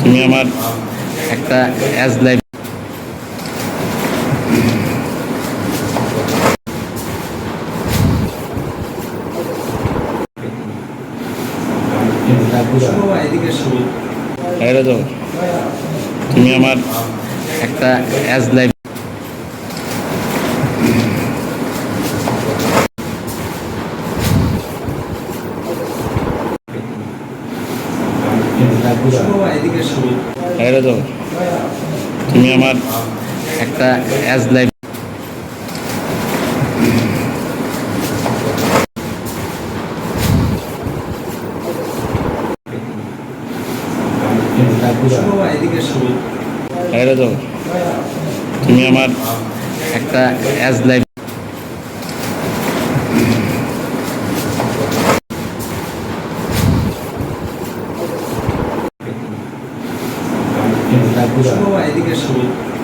তুমি আমার একটা অ্যাজ লাইফ তুমি আমার একটা অ্যাজ লাইফ তুমি আমার একটা অ্যাজ লাইফ তুমি আমার একটা অ্যাজ লাইফ এটা